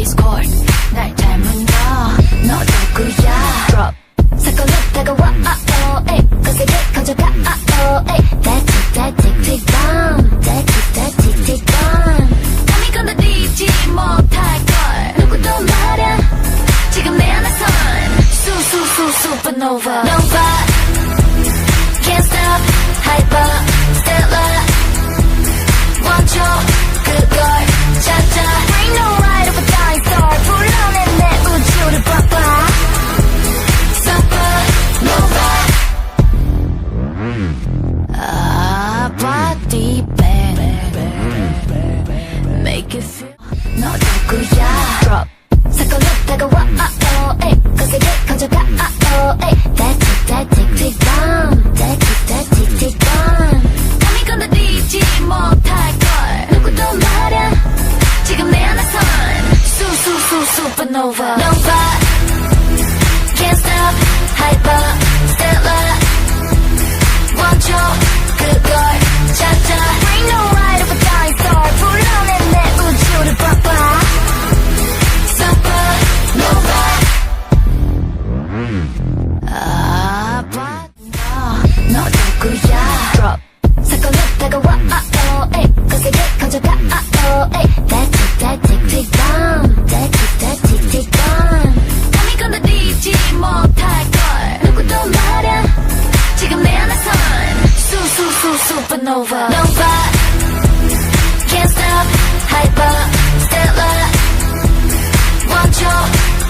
Discord 날 닮은 너너 누구야 Drop 사건은 다가와 아, 어, 에이. 거세게 가져가 아, 어, 에이. That tick that tick tick bomb That tick that tick tick bomb 감히 건드리지 못할걸 누구도 말야 지금 내 안에선 수수수 supernova Nova Can't stop hyper 너 누구야 Drop 사건은 다가 와 아, 어, 에이. 거세게 가져가 아, 어, 에이. Tick bomb 감히 건드리지 못할 걸 누구도 말야 지금 내 안에 선 수수수 supernova Nova Can't supernova. Nova, can't stop, hyper, stellar. Want your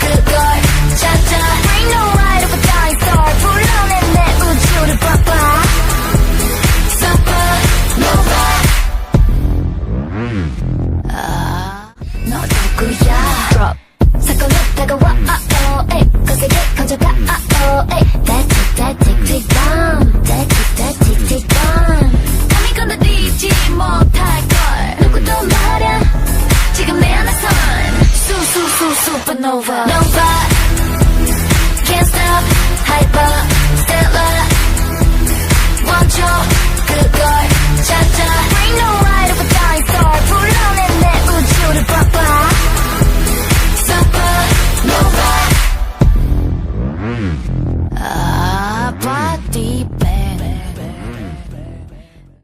good girl, cha cha. Bring no light of a dying star. Pull on and let the universe blah blah. Super nova. Ah, no 너 누구야? Drop. 사건은 다가와. 아, 어, 에, 거세게 건져가. 아, 어, 에, that's it, that's it, tick bomb. That's Nova. Nova.